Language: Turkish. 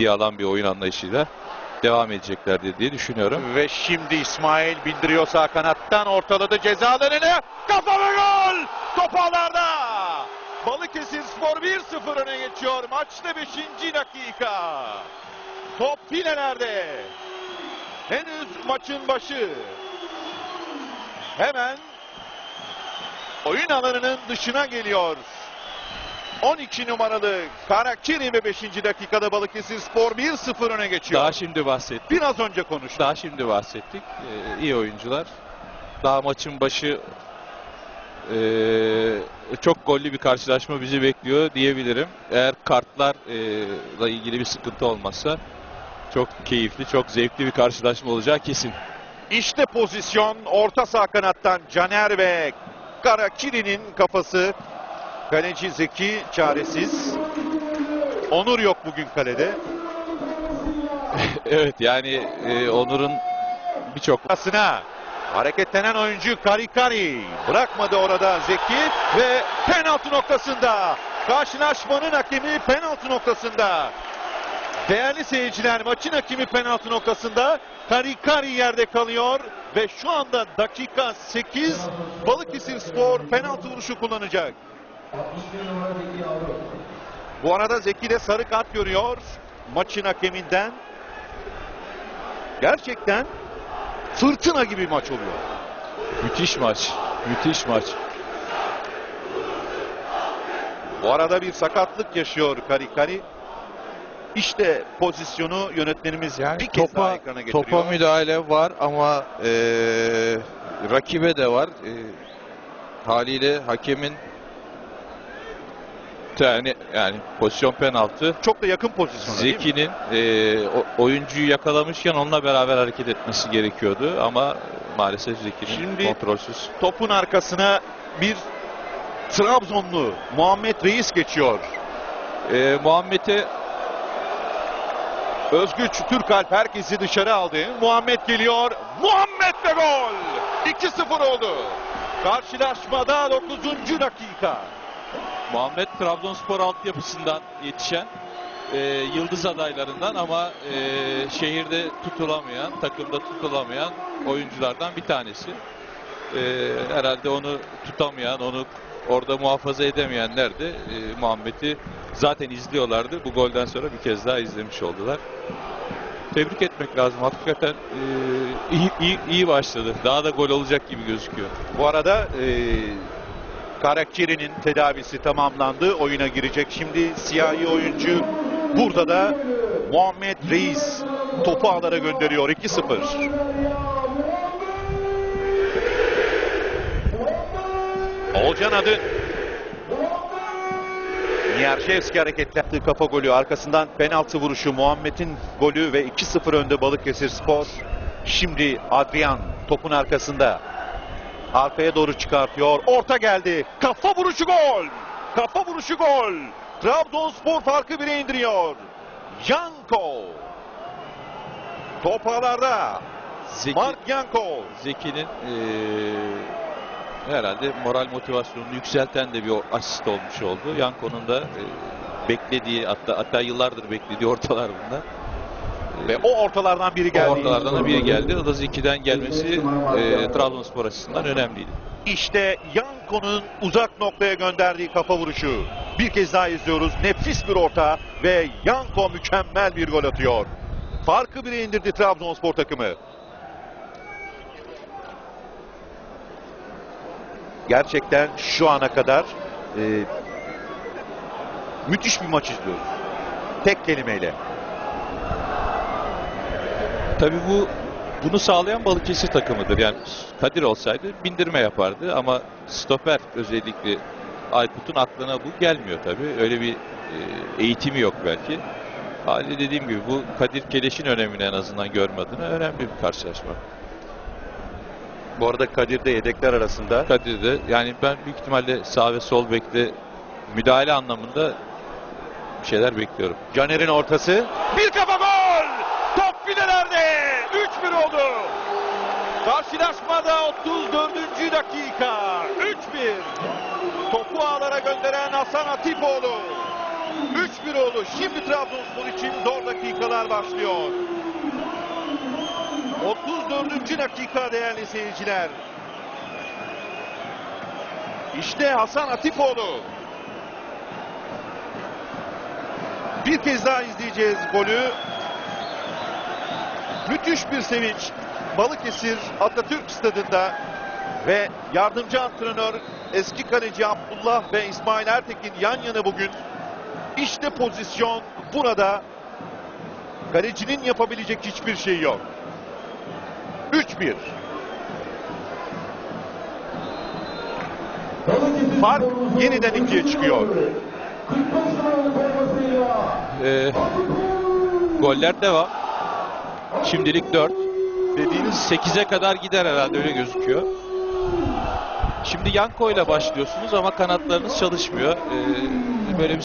ciddiye alan bir oyun anlayışıyla devam edeceklerdir diye düşünüyorum. Ve şimdi İsmail bindiriyor sağ kanattan ortaladı ceza alanını. Kafa gol! Top ağlarda. Balıkesir Spor 1-0 öne geçiyor. Maçta 5. dakika. Top filelerde. Henüz maçın başı. Hemen oyun alanının dışına geliyor. 12 numaralı Karakiri ve 5. dakikada Balıkesir Spor 1-0 öne geçiyor. Daha şimdi bahsettik. Biraz önce konuştuk. Daha şimdi bahsettik. Ee, iyi oyuncular. Daha maçın başı ee, çok gollü bir karşılaşma bizi bekliyor diyebilirim. Eğer kartlarla ilgili bir sıkıntı olmazsa çok keyifli, çok zevkli bir karşılaşma olacağı kesin. İşte pozisyon orta sağ kanattan Caner ve Karakiri'nin kafası. Kaleci Zeki çaresiz. Onur yok bugün kalede. evet yani ee, Onur'un birçok Kasına hareketlenen oyuncu Karikari bırakmadı orada Zeki ve penaltı noktasında karşılaşmanın hakemi penaltı noktasında. Değerli seyirciler maçın hakemi penaltı noktasında Karikari yerde kalıyor ve şu anda dakika 8 Balıkesir Spor penaltı vuruşu kullanacak. Bu arada Zeki de sarı kart görüyor maçın hakeminden. Gerçekten fırtına gibi maç oluyor. müthiş maç. Müthiş maç. Bu arada bir sakatlık yaşıyor Karikari. İşte pozisyonu yönetmenimiz Yani bir kez daha topa, ekrana getiriyor. topa müdahale var ama eee, rakibe de var. Eee, haliyle hakemin Yani, yani pozisyon penaltı. Çok da yakın pozisyon. Zeki'nin e, o- oyuncuyu yakalamışken onunla beraber hareket etmesi gerekiyordu ama maalesef Zeki'nin Şimdi- kontrolsüz. Topun arkasına bir Trabzonlu Muhammed Reis geçiyor. E, Muhammed'e Özgüç Türkalp herkesi dışarı aldı. Muhammed geliyor. Muhammed ve gol. 2-0 oldu. Karşılaşmada 9. dakika. Muhammed Trabzonspor altyapısından yetişen e, yıldız adaylarından ama e, şehirde tutulamayan, takımda tutulamayan oyunculardan bir tanesi. E, herhalde onu tutamayan, onu orada muhafaza edemeyenler de e, Muhammed'i zaten izliyorlardı. Bu golden sonra bir kez daha izlemiş oldular. Tebrik etmek lazım. Hakikaten e, iyi, iyi, iyi başladı. Daha da gol olacak gibi gözüküyor. Bu arada e, Karakçeri'nin tedavisi tamamlandı. Oyuna girecek. Şimdi siyahi oyuncu burada da Muhammed Reis topu ağlara gönderiyor. 2-0. Olcan adı Niyarşevski hareketli kafa golü arkasından penaltı vuruşu Muhammed'in golü ve 2-0 önde Balıkesir Spor. Şimdi Adrian topun arkasında Arkaya doğru çıkartıyor. Orta geldi. Kafa vuruşu gol. Kafa vuruşu gol. Trabzonspor farkı bire indiriyor. Yanko. Top ağlarda. Zeki, Mark Yanko. Zeki'nin eee, herhalde moral motivasyonunu yükselten de bir asist olmuş oldu. Yanko'nun da eee, beklediği hatta hatta yıllardır beklediği ortalar bunlar. Ve o ortalardan biri O geldi. ortalardan da biri geldi. O da Zeki'den gelmesi eee Trabzonspor açısından önemliydi. İşte Yanko'nun uzak noktaya gönderdiği kafa vuruşu. Bir kez daha izliyoruz. Nefis bir orta ve Yanko mükemmel bir gol atıyor. Farkı bire indirdi Trabzonspor takımı. Gerçekten şu ana kadar e, müthiş bir maç izliyoruz. Tek kelimeyle. Tabii bu bunu sağlayan Balıkesir takımıdır. Yani Kadir olsaydı bindirme yapardı ama stoper özellikle Aykut'un aklına bu gelmiyor tabii. Öyle bir e, eğitimi yok belki. Hali dediğim gibi bu Kadir Keleş'in önemini en azından görme adına önemli bir karşılaşma. Bu arada Kadir'de yedekler arasında. Kadir de yani ben büyük ihtimalle sağ ve sol bekte müdahale anlamında bir şeyler bekliyorum. Caner'in ortası. Bir kafa! Top filelerde! 3-1 oldu. Karşılaşmada 34. dakika. 3-1. Topu ağlara gönderen Hasan Atipoğlu. 3-1 oldu. Şimdi Trabzonspor için zor dakika. dakikalar başlıyor. 34. dakika değerli seyirciler. İşte Hasan Atipoğlu. Bir kez daha izleyeceğiz golü. Müthiş bir sevinç. Balıkesir Atatürk Stadında ve yardımcı antrenör eski kaleci Abdullah ve İsmail Ertekin yan yana bugün. İşte pozisyon burada. Kalecinin yapabilecek hiçbir şey yok. 3-1. Fark yeniden ikiye çıkıyor. Ee, goller devam. Şimdilik 4. Dediğiniz 8'e kadar gider herhalde öyle gözüküyor. Şimdi Yanko ile başlıyorsunuz ama kanatlarınız çalışmıyor. Ee, böyle bir